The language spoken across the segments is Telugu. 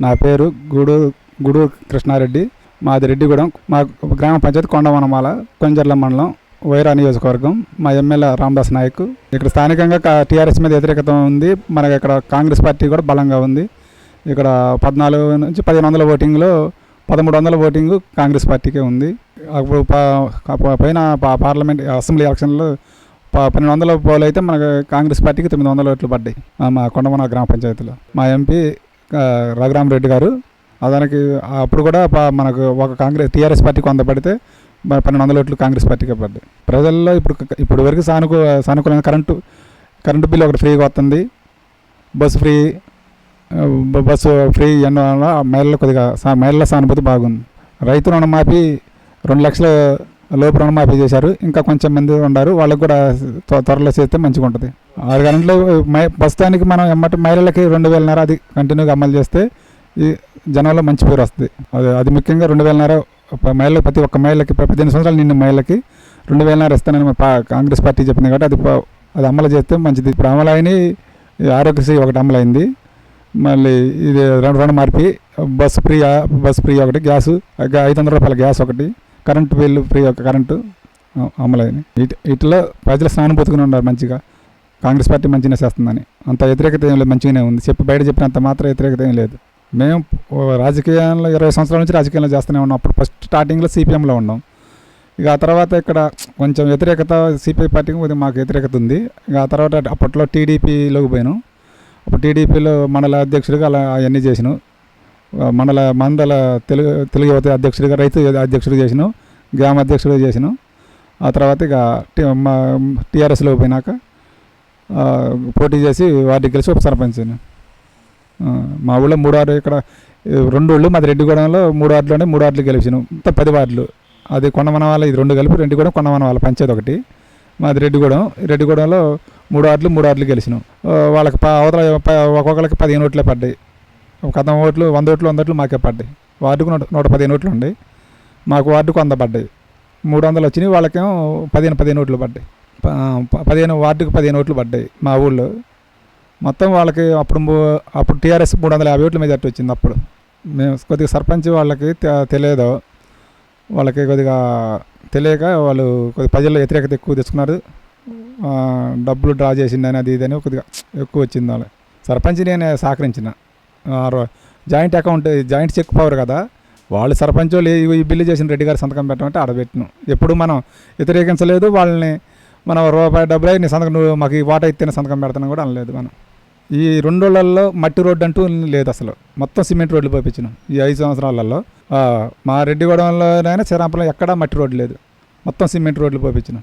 నా పేరు గుడు గుడు కృష్ణారెడ్డి. మాది రెడ్డిగూడెం. మా గ్రామ పంచాయతీ కొండవనమాల కొంజర్ల మండలం వైరా నియోజకవర్గం. మా ఎమ్మెల్యే రామదాస్ నాయక్. ఇక్కడ స్థానికంగా టీఆర్ఎస్ మీద వ్యతిరేకత ఉంది. మనకి ఇక్కడ కాంగ్రెస్ పార్టీ కూడా బలంగా ఉంది. ఇక్కడ పద్నాలుగు నుంచి పదిహేను వందల ఓటింగ్లో పదమూడు వందల ఓటింగ్ కాంగ్రెస్ పార్టీకే ఉంది. అప్పుడు పైన పా- పార్లమెంట్ అసెంబ్లీ ఎలక్షన్లో పన్నెండు వందల పోలైతే మనకు కాంగ్రెస్ పార్టీకి తొమ్మిది వందల ఓట్లు పడ్డాయి. మా కొండమన గ్రామ పంచాయతీలో. మా ఎంపీ రఘురామరెడ్డి గారు. దానికి అప్పుడు కూడా మనకు ఒక కాంగ్రెస్ టీఆర్ఎస్ పార్టీకి వంద పడితే పన్నెండు వందల ఓట్లు కాంగ్రెస్ పార్టీకి పడ్డాయి. ప్రజల్లో ఇప్పుడు ఇప్పుడు వరకు సానుకూ సానుకూలంగా కరెంటు కరెంటు బిల్లు ఒకటి ఫ్రీగా వస్తుంది. బస్సు ఫ్రీ బస్సు ఫ్రీ అన్న వల్ల మహిళలు కొద్దిగా మహిళల సానుభూతి బాగుంది. రైతు రుణమాఫీ రెండు లక్షలు లోపు రుణమాఫీ చేశారు. ఇంకా కొంచెం మంది ఉన్నారు. వాళ్ళకి కూడా త్వరలో చేస్తే మంచిగా ఉంటుంది. ఆరు గంటలు మై ప్రస్తుతానికి మనం ఎమ్మటి మహిళలకి రెండు వేలన్నర అది కంటిన్యూగా అమలు చేస్తే ఈ జనంలో మంచి పేరు వస్తుంది. అది అది ముఖ్యంగా రెండు వేలన్నర ప- ప్రతి ఒక్క మహిళకి పద్దెనిమిది సంవత్సరాలు నిన్న మహిళకి రెండు వేలన్నర ఇస్తానని మా కాంగ్రెస్ పార్టీ చెప్పింది కాబట్టి అది అది అమలు చేస్తే మంచిది. ఇప్పుడు అమలు ఆరోగ్యశ్రీ ఒకటి అమలైంది. మళ్ళీ ఇది రెండు రెండు మార్పి బస్ ఫ్రీ బస్ ఫ్రీ ఒకటి గ్యాసు ఐదు వందల రూపాయల గ్యాస్ ఒకటి. కరెంటు బిల్లు ఫ్రీ కరెంటు అ- అమలైన ఇట్ ఇట్లా ప్రజలు స్నానుభూతిగా ఉన్నారు మంచిగా. కాంగ్రెస్ పార్టీ మంచిగా చేస్తుందని. అంత వ్యతిరేకత ఏం లేదు మంచిగానే ఉంది. చెప్పి బయట చెప్పినంత మాత్రం వ్యతిరేకత ఏం లేదు. మేము రాజకీయాల్లో ఇరవై సంవత్సరాల నుంచి రాజకీయాల్లో చేస్తూనే ఉన్నాం. అప్పుడు ఫస్ట్ స్టార్టింగ్లో సిపిఎంలో ఉన్నాం. ఇక ఆ తర్వాత ఇక్కడ కొంచెం వ్యతిరేకత సిపిఐ పార్టీకి కొద్దిగా మాకు వ్యతిరేకత ఉంది. ఇక ఆ తర్వాత అప్పట్లో టీడీపీలోకి పోయాను. అప్పుడు టీడీపీలో మండల అధ్యక్షుడిగా అలా అవన్నీ చేసినాం. మండల మండల తెలుగు తెలుగు యువత అధ్యక్షుడిగా రైతు అధ్యక్షుడు చేసినాం గ్రామ అధ్యక్షుడు చేసినాం ఆ తర్వాత ఇక మా టీఆర్ఎస్లో పోయినాక పోటీ చేసి వాటికి గెలిచి ఉప సర్పంచ్ మా ఊళ్ళో మూడు వార్డు ఇక్కడ రెండు ఊళ్ళు మాది రెడ్డిగూడెంలో మూడు వార్డులోనే మూడు వార్డులు గెలిచినాం. మొత్తం పది వార్డులు. అది కొండమన వాళ్ళ ఇది రెండు కలిపి రెడ్డిగూడెం కొండమన వాళ్ళ పంచాయతీ ఒకటి. మాది రెడ్డిగూడెం. రెడ్డిగూడెంలో మూడు వార్డులు మూడు వార్డులు గెలిచినాం. వాళ్ళకి అవతల ప- ఒక్కొక్కరికి పదిహేను ఓట్లే పడ్డాయి. ఒక ఓట్లు వంద ఓట్లు వంద ఓట్లు మాకే పడ్డాయి. వార్డుకు నూట నూట పదిహేను ఓట్లు ఉన్నాయి మాకు వార్డుకు వంద పడ్డాయి. మూడు వందలు వచ్చినాయి వాళ్ళకేమో పదిహేను పదిహేను ఓట్లు పడ్డాయి. పదిహేను వార్డుకు పదిహేను ఓట్లు పడ్డాయి మా ఊళ్ళో. మొత్తం వాళ్ళకి అప్పుడు అప్పుడు టీఆర్ఎస్ మూడు వందల యాభై ఓట్ల మెజార్టీ వచ్చింది అప్పుడు. మేము కొద్దిగా సర్పంచ్ వాళ్ళకి తెలియదు. వాళ్ళకి కొద్దిగా తెలియక వాళ్ళు కొద్దిగా ప్రజల్లో వ్యతిరేకత ఎక్కువ తెచ్చుకున్నారు. డబ్బులు డ్రా చేసిందని అది ఇదని కొద్దిగా ఎక్కువ వచ్చింది వాళ్ళు సర్పంచ్ నేను సహకరించిన. Joint account joint check power కదా. వాళ్ళు సర్పంచ్ వాళ్ళు ఈ- బిల్లు చేసిన రెడ్డి గారి సంతకం పెట్టమంటే ఆడబెట్టినాం. ఎప్పుడు మనం వ్యతిరేకించలేదు వాళ్ళని మనం రూపాయి డబ్బులు నీ సంతకం నువ్వు మాకు ఈ వాటర్ ఇస్తే సంతకం పెడతాను కూడా అనలేదు మనం. ఈ రెండు రోజులలో మట్టి రోడ్డు అంటూ లేదు అసలు. మొత్తం సిమెంట్ రోడ్లు పంపించినాం. ఈ ఐదు సంవత్సరాలలో మా రెడ్డిగూడెంలోనైనా శ్రీరాంపురం ఎక్కడా మట్టి రోడ్డు లేదు. మొత్తం సిమెంట్ రోడ్లు పంపించినాం.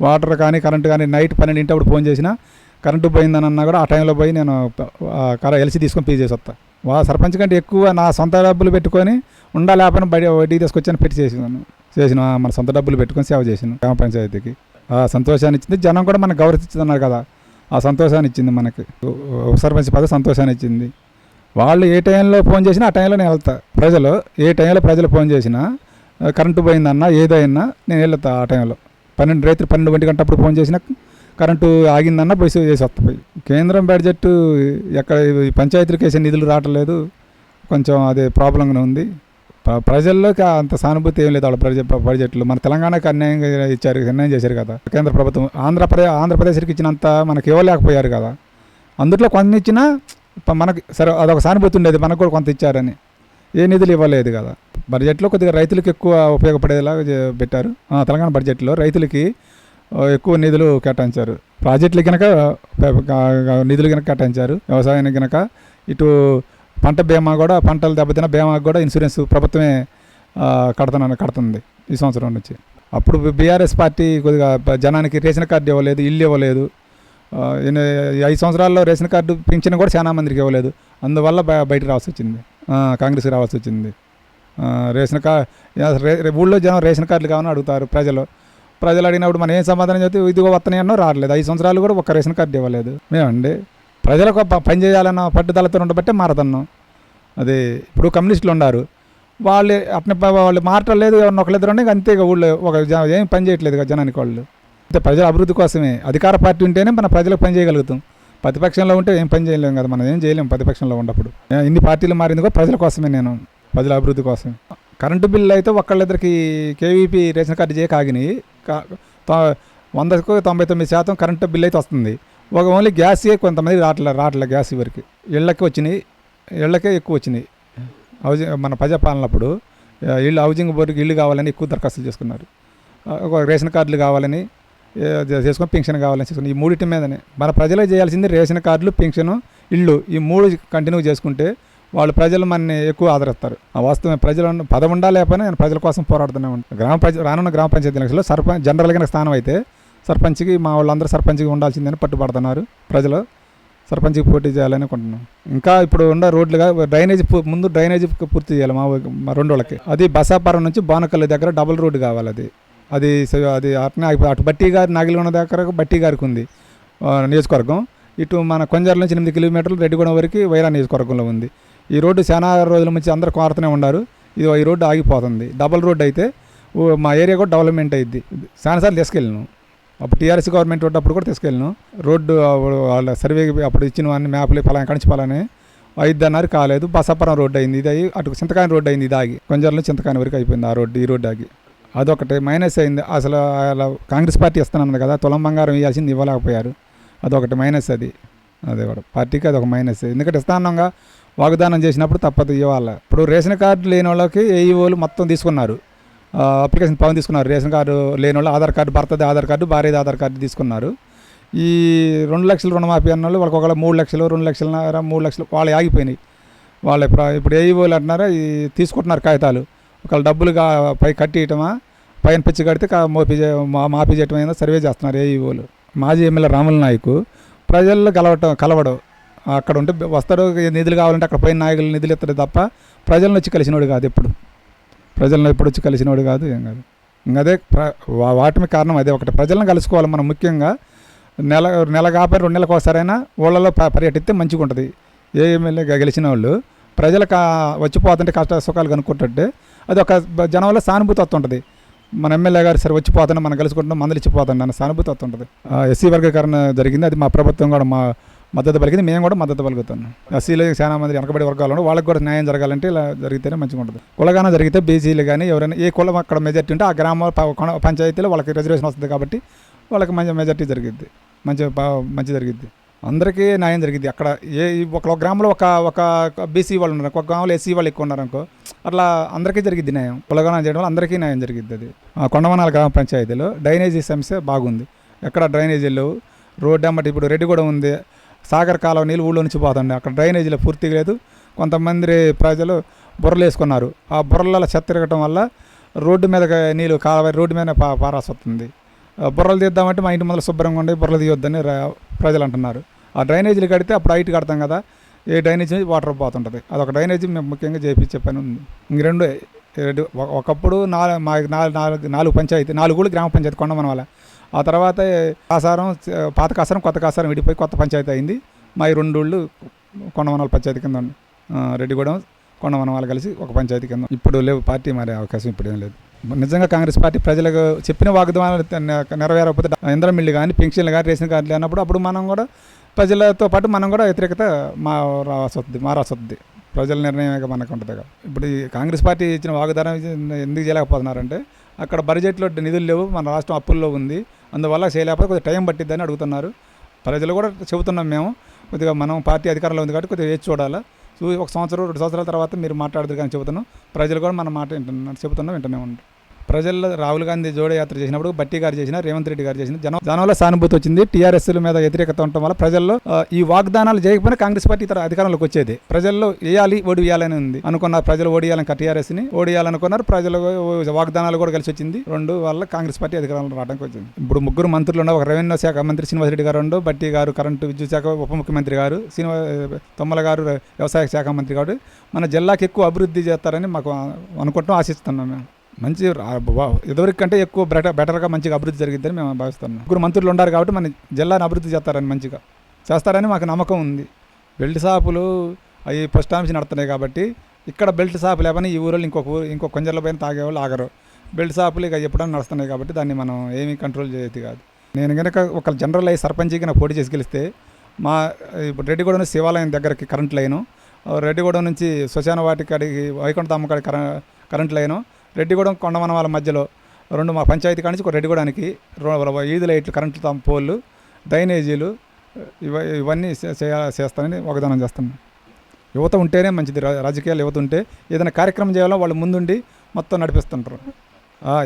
వాటర్ కానీ కరెంటు కానీ నైట్ పన్నెండింటప్పుడు ఫోన్ చేసినా కరెంటు పోయిందని అన్నా కూడా ఆ టైంలో పోయి నేను కర ఎల్సీ తీసుకొని పే చేసి వస్తా వా సర్పంచ్ కంటే ఎక్కువ నా సొంత డబ్బులు పెట్టుకొని ఉండా లేకపోయినా బయట వడ్డీ తీసుకొచ్చాను పెట్టి చేసినాను చేసిన మన సొంత డబ్బులు పెట్టుకొని సేవ చేసాను గ్రామ పంచాయతీకి. ఆ సంతోషాన్ని ఇచ్చింది జనం కూడా మనకు గౌరవిస్తున్నారు కదా. ఆ సంతోషాన్ని ఇచ్చింది మనకి. ఉప సర్పంచ్ పద సంతోషాన్ని ఇచ్చింది. వాళ్ళు ఏ టైంలో ఫోన్ చేసినా ఆ టైంలో నేను వెళ్తా. ప్రజలు ఏ టైంలో ప్రజలు ఫోన్ చేసినా కరెంటు పోయిందన్నా ఏదైనా నేను వెళ్తా ఆ టైంలో. పన్నెండు రైతులు పన్నెండు గంటకి గంటప్పుడు ఫోన్ చేసినా కరెంటు ఆగిందన్నా పోయి చేసి వస్తాయి కేంద్రం బడ్జెట్ ఎక్కడ ఈ వేసే నిధులు రావట్లేదు కొంచెం అదే ప్రాబ్లంగానే ఉంది. ప్రజల్లోకి అంత సానుభూతి ఏం లేదు. వాళ్ళ ప్రజ బడ్జెట్లో మన తెలంగాణకి అన్యాయంగా ఇచ్చారు అన్యాయం చేశారు కదా. కేంద్ర ప్రభుత్వం ఆంధ్రప్రదేశ్ ఆంధ్రప్రదేశ్కి ఇచ్చినంత మనకి ఇవ్వలేకపోయారు కదా. అందుట్లో కొంత ఇచ్చినా ప- మనకి సరే అదొక సానుభూతి ఉండేది. మనకు కూడా కొంత ఇచ్చారని. ఏ నిధులు ఇవ్వలేదు కదా. బడ్జెట్లో కొద్దిగా రైతులకు ఎక్కువ ఉపయోగపడేలాగా పెట్టారు. ఆ, తెలంగాణ బడ్జెట్లో రైతులకి ఎక్కువ నిధులు కేటాయించారు. ప్రాజెక్టులు కనుక నిధులు కనుక కేటాయించారు. వ్యవసాయానికి కనుక ఇటు పంట బీమా కూడా పంటలు దెబ్బతిన బీమాకు కూడా ఇన్సూరెన్స్ ప్రభుత్వమే ఆ, కడతానని కడుతుంది ఈ సంవత్సరం నుంచి. అప్పుడు బీఆర్ఎస్ పార్టీ కొద్దిగా జనానికి రేషన్ కార్డు ఇవ్వలేదు ఇల్లు ఇవ్వలేదు. ఐదు సంవత్సరాల్లో రేషన్ కార్డు పింఛన్ కూడా చాలా మందికి ఇవ్వలేదు. అందువల్ల బయట రావాల్సి వచ్చింది. కాంగ్రెస్ రావాల్సి వచ్చింది. రేషన్ కార్డు ఊళ్ళో జనం రేషన్ కార్డులు కావాలని అడుగుతారు ప్రజలు. ప్రజలు అడిగినప్పుడు మనం ఏం సమాధానం చెప్తే ఇదిగో వస్తున్నాయి అన్నో రావట్లేదు. ఐదు సంవత్సరాలు కూడా ఒక్క రేషన్ కార్డు ఇవ్వలేదు. మేమండి ప్రజలకు పని చేయాలన్న పట్టుదలతో ఉండబట్టే మారదన్నాం అది ఇప్పుడు కమ్యూనిస్టులు ఉన్నారు. వాళ్ళు అట్నే వాళ్ళు మారటలేదు లేదు ఒకళ్ళిద్దరు ఉంటే అంతే ఇక ఊళ్ళో ఒక ఏం పని చేయట్లేదు జనానికి వాళ్ళు. అంటే ప్రజల అభివృద్ధి కోసమే. అధికార పార్టీ ఉంటేనే మన ప్రజలకు పని చేయగలుగుతాం. ప్రతిపక్షంలో ఉంటే ఏం పని చేయలేము కదా మనం ఏం చేయలేము ప్రతిపక్షంలో ఉన్నప్పుడు. ఇన్ని పార్టీలు మారింది కూడా ప్రజల కోసమే నేను. ప్రజల అభివృద్ధి కోసం కరెంటు బిల్లు అయితే ఒక్కళ్ళిద్దరికి కేవీపీ రేషన్ కార్డు చేయ కాగినాయి. కా- వందకు తొంభై తొమ్మిది శాతం కరెంటు బిల్లు అయితే వస్తుంది. ఒక ఓన్లీ గ్యాస్ కొంతమంది రావట్లే రావట్లేదు గ్యాస్ వరకు ఇళ్ళకి వచ్చినాయి ఇళ్ళకే ఎక్కువ వచ్చినాయి. హౌజింగ్ మన ప్రజాపాలనప్పుడు ఆ, ఇల్లు హౌజింగ్ బోర్డుకి ఇల్లు కావాలని ఎక్కువ దరఖాస్తులు చేసుకున్నారు. ఒక రేషన్ కార్డులు కావాలని చేసుకొని పెన్షన్ కావాలని చేసుకుని ఈ మూడింటి మీదనే. మన ప్రజలకు చేయాల్సింది రేషన్ కార్డులు పెన్షన్ ఇల్లు ఈ మూడు కంటిన్యూ చేసుకుంటే వాళ్ళు ప్రజలు మనని ఎక్కువ ఆదరిస్తారు. ఆ వాస్తవం ప్రజలు ఉన్న- పదం ఉండా లేకపోయినా నేను ప్రజల కోసం పోరాడుతూనే ఉంటాను గ్రామ ప్రజ రానున్న గ్రామ పంచాయతీ ఎలక్షన్లో సర్పంచ్ జనరల్గా స్థానం అయితే సర్పంచ్కి మా వాళ్ళందరూ సర్పంచ్కి ఉండాల్సిందని పట్టుబడుతున్నారు ప్రజలు. సర్పంచ్కి పోటీ చేయాలని అనుకుంటున్నాం. ఇంకా ఇప్పుడు ఉన్న రోడ్లుగా డ్రైనేజ్ పూ- ముందు డ్రైనేజ్ పూర్తి చేయాలి మా మా రెండు వాళ్ళకి. అది బసాపురం నుంచి బానకల్లి దగ్గర డబుల్ రోడ్డు కావాలి అది. అది అది అట్నే అటు బట్టి గారి నాగిలిగొండ దగ్గర బట్టి గారికి ఉంది నియోజకవర్గం. ఇటు మన కొంజర్ల నుంచి ఎనిమిది కిలోమీటర్లు రెడ్డిగూడెం వరకు వైరా నియోజకవర్గంలో ఉంది. ఈ రోడ్డు చాలా రోజుల నుంచి అందరూ కోరుతూనే ఉన్నారు. ఇది ఈ రోడ్డు ఆగిపోతుంది. డబల్ రోడ్డు అయితే ఓ, మా ఏరియా కూడా డెవలప్మెంట్ అయ్యింది చాలాసార్లు తీసుకెళ్ళను. అప్పుడు టీఆర్ఎస్ గవర్నమెంట్ ఉన్నప్పుడు కూడా తీసుకెళ్ళను. రోడ్డు వాళ్ళ సర్వే అప్పుడు ఇచ్చిన అన్ని మ్యాప్లు పలానా కణించి పలానే ఐదు అన్నారు కాలేదు. బసాపురం రోడ్డు అయింది. ఇది అయ్యి అటు చింతకాని రోడ్డు అయింది. ఇది ఆగి కొంజర్ల చింతకాని వరకు అయిపోయింది ఆ రోడ్డు ఈ రోడ్డు ఆగి. అదొకటి. మైనస్ అయింది. అసలు కాంగ్రెస్ పార్టీ ఇస్తున్నాను కదా తులం బంగారం ఇవ్వాల్సింది ఇవ్వలేకపోయారు. అదొకటి మైనస్ అది. అదే కూడా పార్టీకి అదొక మైనస్ ఎందుకంటే ఇస్తానంగా వాగ్దానం చేసినప్పుడు తప్పదు ఇవ్వాలి ఇప్పుడు రేషన్ కార్డు లేని వాళ్ళకి ఏఈఓలు మొత్తం తీసుకున్నారు. అప్లికేషన్ పవన్ తీసుకున్నారు. రేషన్ కార్డు లేని వాళ్ళు ఆధార్ కార్డు భర్తది ఆధార్ కార్డు భార్యది ఆధార్ కార్డు తీసుకున్నారు. ఈ రెండు లక్షలు రుణమాఫీ అన్న వాళ్ళు వాళ్ళకి ఒకవేళ మూడు లక్షలు రెండు లక్షలన్నర మూడు లక్షలు వాళ్ళు ఆగిపోయినాయి. వాళ్ళు ఇప్పుడు ఏఈఓలు అంటున్నారా ఈ తీసుకుంటున్నారు కాగితాలు. ఒకవేళ డబ్బులుగా పై కట్టియటమా పైన పిచ్చి కడితే కా- మోపి మాఫీ చేయటం అయినా సర్వే చేస్తున్నారు ఏఈఓలు మాజీ ఎమ్మెల్యే రాముల నాయకు ప్రజల్లో కలవటం కలవడం. అక్కడ ఉంటే వస్తాడు నిధులు కావాలంటే అక్కడ పైన నాయకులు నిధులు ఇస్తాడు తప్ప ప్రజలను వచ్చి కలిసినోడు కాదు ఎప్పుడు. ప్రజలను ఎప్పుడు వచ్చి కలిసినోడు కాదు ఏం కాదు. ఇంకా అదే ప్ర- కారణం అదే ఒకటి. ప్రజలను కలుసుకోవాలి మనం ముఖ్యంగా. నెల నెల కాకపోయి రెండు నెలలకు ఒకసారైనా ఊళ్ళలో ప- పర్యటిస్తే మంచిగా ఉంటుంది ఏ ఎమ్మెల్యే గెలిచిన వాళ్ళు ప్రజలకు వచ్చిపోతుంటే కష్ట సుఖాలు కనుక్కుంటుంటే అది ఒక జనంలో సానుభూతి వస్తుంటుంది. మన ఎమ్మెల్యే గారు సరే వచ్చిపోతాను మనం కలుసుకుంటున్నాం మందులు ఇచ్చిపోతాను అన్న సానుభూతి వస్తుంటుంది ఎస్సీ వర్గీకరణ జరిగింది అది మా ప్రభుత్వం కూడా మా మద్దతు పలికింది మేము కూడా మద్దతు పలుకుతున్నాం ఎస్సీలో చాలా మంది వెనకబడి వర్గాలు ఉన్నాయి వాళ్ళకి కూడా న్యాయం జరగాలంటే ఇలా జరిగితేనే మంచిగా ఉంటుంది. కులగాన జరిగితే బీసీలు కానీ ఎవరైనా ఏ కులం అక్కడ మెజార్టీ ఉంటే ఆ గ్రామ పంచాయతీలో వాళ్ళకి రిజర్వేషన్ వస్తుంది కాబట్టి వాళ్ళకి మంచి మెజార్టీ జరిగిద్ది. మంచి మంచి జరిగిద్ది. అందరికీ న్యాయం జరిగిద్ది అక్కడ ఏ ఒక గ్రామంలో ఒక ఒక బీసీ వాళ్ళు ఉన్నారు ఒక గ్రామంలో ఎస్సీ వాళ్ళు ఎక్కువ ఉన్నారు అనుకో అట్లా అందరికీ జరిగిద్ది న్యాయం. కులగానం చేయడం వల్ల అందరికీ న్యాయం జరిగింది అది. ఆ కొండవనాల గ్రామ పంచాయతీలో డ్రైనేజీ సమస్య బాగుంది. ఎక్కడ డ్రైనేజీలు లేవు. రోడ్డు అమ్మటి ఇప్పుడు రెడ్డి కూడా ఉంది. సాగర్ కాలువ నీళ్ళు ఊళ్ళో నుంచి పోతుంది అక్కడ డ్రైనేజీలో పూర్తిగా లేదు. కొంతమంది ప్రజలు బుర్రలు వేసుకున్నారు. ఆ బుర్రల చెత్త తిరగటం వల్ల రోడ్డు మీద నీళ్ళు కాలువ రోడ్డు మీద పా వస్తుంది బుర్రలు తీద్దామంటే మా ఇంటి మొదలు శుభ్రంగా ఉండి బుర్రలు తీయొద్దని ప్రజలు అంటున్నారు ఆ డ్రైనేజీలు కడితే అప్పుడు హైట్ కడతాం కదా ఏ డ్రైనేజ్ వాటర్ పోతుంటుంది. అదొక డ్రైనేజీ మేము ముఖ్యంగా చేయించే పని ఉంది ఇంక రెండు రెండు ఒక- ఒకప్పుడు నాలుగు మా నాలుగు నాలుగు నాలుగు పంచాయతీ నాలుగు కూడా గ్రామ పంచాయతీ కొండమన వల్ల ఆ తర్వాత కాసారం పాత కాసారం కొత్త కాసారం విడిపోయి కొత్త పంచాయతీ అయింది. మా ఈ రెండు ఊళ్ళు కొండమనాల పంచాయతీ కింద రెడ్డిగూడెం కొండమన వాళ్ళు కలిసి ఒక పంచాయతీ కింద ఇప్పుడు లేవు పార్టీ మారే అవకాశం ఇప్పుడు ఏం లేదు. నిజంగా కాంగ్రెస్ పార్టీ ప్రజలకు చెప్పిన వాగ్దానాలు నెరవేరకపోతే ఇంద్రం మిల్లు కానీ పెన్షన్లు కానీ రేషన్ కార్డులు అన్నప్పుడు అప్పుడు మనం కూడా ప్రజలతో పాటు మనం కూడా వ్యతిరేకత మా రావాల్సి వస్తుంది ప్రజల నిర్ణయం మనకు ఉంటుంది కదా. ఇప్పుడు ఈ కాంగ్రెస్ పార్టీ ఇచ్చిన వాగ్దానం ఎందుకు చేయలేకపోతున్నారంటే అక్కడ బడ్జెట్లో నిధులు లేవు మన రాష్ట్రం అప్పుల్లో ఉంది. అందువల్ల చేయలేకపోతే కొద్దిగా టైం పట్టిద్దని అడుగుతున్నారు. ప్రజలు కూడా చెబుతున్నాం మేము. కొద్దిగా మనం పార్టీ అధికారంలో ఉంది కాబట్టి కొద్దిగా వేచి చూడాలా. ఒక సంవత్సరం రెండు సంవత్సరాల తర్వాత మీరు మాట్లాడదు కానీ చెబుతున్నాం. ప్రజలు కూడా మన మాట వింటున్నారు చెబుతున్నాం వింటూనే ఉంటాం ప్రజల్లో రాహుల్ గాంధీ జోడయాత్ర చేసినప్పుడు బట్టి గారు చేసిన రేవంత్ రెడ్డి గారు చేసిన జనం జనంలో సానుభూతి వచ్చింది. టీఆర్ఎస్ మీద వ్యతిరేకత ఉండటం వల్ల ప్రజల్లో ఈ వాగ్దానాలు చేయకపోయినా కాంగ్రెస్ పార్టీ ఇతర అధికారంలోకి వచ్చేది. ప్రజల్లో వేయాలి ఓడి వేయాలని ఉంది. అనుకున్నారు ప్రజలు ఓడియాలని టీఆర్ఎస్ని ఓడియాలనుకున్నారు. ప్రజలు వాగ్దానాలు కూడా కలిసి వచ్చింది. రెండు వల్ల కాంగ్రెస్ పార్టీ అధికారంలో రావడానికి వచ్చింది. ఇప్పుడు ముగ్గురు మంత్రులు ఉన్న ఒక రెవెన్యూ శాఖ మంత్రి శ్రీనివాసరెడ్డి గారు ఉండు బట్టి గారు కరెంటు విద్యుత్ శాఖ ఉప ముఖ్యమంత్రి గారు శ్రీనివాస తొమ్మల గారు వ్యవసాయ శాఖ మంత్రి గారు మన జిల్లాకి ఎక్కువ అభివృద్ధి చేస్తారని మాకు అనుకుంటాం ఆశిస్తున్నాం మేము. మంచి ఎదురికంటే ఎక్కువ బెటర్ బెటర్గా మంచిగా అభివృద్ధి జరిగిద్దని మేము భావిస్తున్నాం. ముగ్గురు మంత్రులు ఉన్నారు కాబట్టి మన జిల్లాని అభివృద్ధి చేస్తారని మంచిగా. చేస్తారని మాకు నమ్మకం ఉంది. బెల్ట్ షాపులు అవి ఫస్ట్ నుంచి నడుతున్నాయి కాబట్టి ఇక్కడ బెల్ట్ షాపు లేవని ఈ ఊరిలో ఇంకొక ఊరు ఇంకొక కొంజర్ల పైన తాగేవాళ్ళు ఆగరు. బెల్ట్ షాపులు ఇక ఎప్పుడైనా నడుస్తున్నాయి కాబట్టి దాన్ని మనం ఏమీ కంట్రోల్ చేయదు కాదు. నేను కనుక ఒక జనరల్ అయ్యి సర్పంచ్కి నాకు పోటీ చేసి గెలిస్తే మా ఇప్పుడు రెడ్డిగూడెం నుంచి శివాలయం దగ్గరికి కరెంట్ లైను రెడ్డిగూడ రెడ్డిగూడెం నుంచి శ్మశాన వాటికాడికి వైకుంఠ కాడికి కరెంట్ లైను రెడ్డిగూడెం కొండవనం వాళ్ళ మధ్యలో రెండు మా పంచాయతీ కాడి నుంచి ఒక రెడ్డిగూడానికి రో- ఈది లైట్లు కరెంటు తాము పోళ్ళు డ్రైనేజీలు ఇవ ఇవన్నీ చేస్తానని వాగ్దానం చేస్తున్నాను యువత ఉంటేనే మంచిది. రా- రాజకీయాలు యువత ఉంటే ఏదైనా కార్యక్రమం చేయాలో వాళ్ళు ముందుండి మొత్తం నడిపిస్తుంటారు.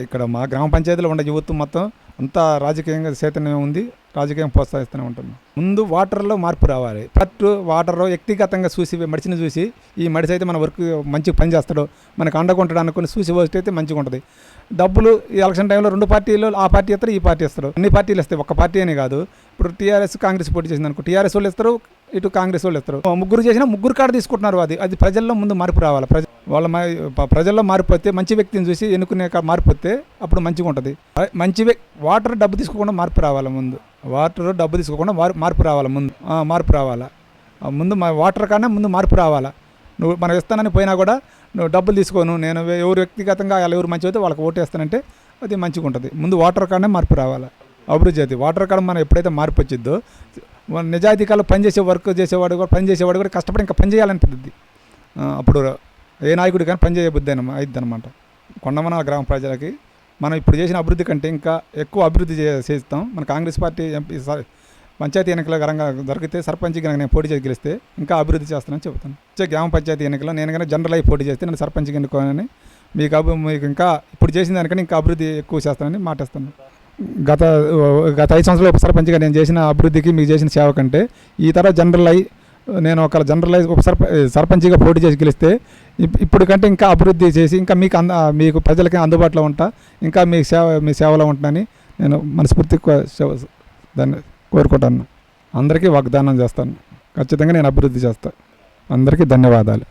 ఇక్కడ మా గ్రామ పంచాయతీలో ఉండే యువత మొత్తం అంతా రాజకీయంగా చైతన్యం ఉంది రాజకీయం ప్రోత్సహిస్తూనే ఉంటున్నాం ముందు వాటర్లో మార్పు రావాలి. ఫస్ట్ వాటర్ వ్యక్తిగతంగా చూసి మడిచిని చూసి ఈ మడిచి అయితే మన వర్క్ మంచిగా పని చేస్తాడు మనకు అండకుంటాడు అనుకుని చూసి పోస్ట్ అయితే మంచిగా ఉంటుంది. డబ్బులు ఈ ఎలక్షన్ టైంలో రెండు పార్టీలు ఆ పార్టీ ఇస్తారు ఈ పార్టీ ఇస్తారు. అన్ని పార్టీలు ఇస్తాయి. ఒక పార్టీ అని కాదు. ఇప్పుడు టీఆర్ఎస్ కాంగ్రెస్ పోటీ చేసింది అనుకో టీఆర్ఎస్ వాళ్ళు ఇస్తారు ఇటు కాంగ్రెస్ వాళ్ళు ఇస్తారు. ముగ్గురు చేసినా ముగ్గురు కాడ తీసుకుంటున్నారు అది. అది ప్రజల్లో ముందు మార్పు రావాలి. ప్రజ వాళ్ళ ప్రజల్లో మార్పు వస్తే మంచి వ్యక్తిని చూసి ఎన్నుకునే కా- మార్పు వస్తే అప్పుడు మంచిగా ఉంటుంది. మంచి వాటర్ డబ్బు తీసుకోకుండా మార్పు రావాలి ముందు. వాటర్ డబ్బు తీసుకోకుండా మార్- మార్పు రావాలి ముందు. మార్పు రావాలా. ముందు మా వాటర్ కన్నా ముందు మార్పు రావాలా. నువ్వు మనం ఇస్తానని పోయినా కూడా నువ్వు డబ్బులు తీసుకోను. నేను ఎవరు వ్యక్తిగతంగా వాళ్ళు ఎవరు మంచి అయితే వాళ్ళకి ఓటు వేస్తానంటే అది మంచిగా ఉంటుంది. ముందు వాటర్ కార్డే మార్పు రావాలి. అభివృద్ధి అది వాటర్ కాడ మనం ఎప్పుడైతే మార్పు వచ్చిద్దో నిజాయితీ కాలు పనిచేసే వర్క్ చేసేవాడు కూడా పని చేసేవాడు కూడా కష్టపడి ఇంకా పని చేయాలనిపిస్తుంది అప్పుడు ఏ నాయకుడు కానీ పని చేయబుద్ధి అయిద్ది అనమాట కొండమన గ్రామ ప్రజలకి మనం ఇప్పుడు చేసిన అభివృద్ధి కంటే ఇంకా ఎక్కువ అభివృద్ధి చే చేస్తాం. మన కాంగ్రెస్ పార్టీ ఎంపీ స- పంచాయతీ ఎన్నికల గరంగా దొరికితే సర్పంచ్ కనుక నేను పోటీ చేసి గెలిస్తే ఇంకా అభివృద్ధి చేస్తానని చెబుతాను. వచ్చే గ్రామ పంచాయతీ ఎన్నికల్లో నేను కనుక జనరల్ అయి పోటీ చేస్తే నేను సర్పంచ్ ఎన్నుకోనని మీకు అభి మీకు ఇంకా ఇప్పుడు చేసిన దానికన్నా ఇంకా అభివృద్ధి ఎక్కువ చేస్తానని మాటేస్తాను. గత గత ఐదు సంవత్సరాలు ఉప సర్పంచ్గా నేను చేసిన అభివృద్ధికి మీకు చేసిన సేవ కంటే ఈ తర జనరల్ అయి నేను ఒక జనరల్ ఉప సర్ప సర్పంచ్గా పోటీ చేసి గెలిస్తే ఇప్పుడు కంటే ఇంకా అభివృద్ధి చేసి ఇంకా మీకు అంద మీకు ప్రజలకి అందుబాటులో ఉంటా ఇంకా మీ సేవ మీ సేవలో ఉంటానని నేను మనస్ఫూర్తి దాన్ని కోరుకుంటాను. అందరికీ వాగ్దానం చేస్తాను. ఖచ్చితంగా నేను అభివృద్ధి చేస్తాను అందరికీ ధన్యవాదాలు.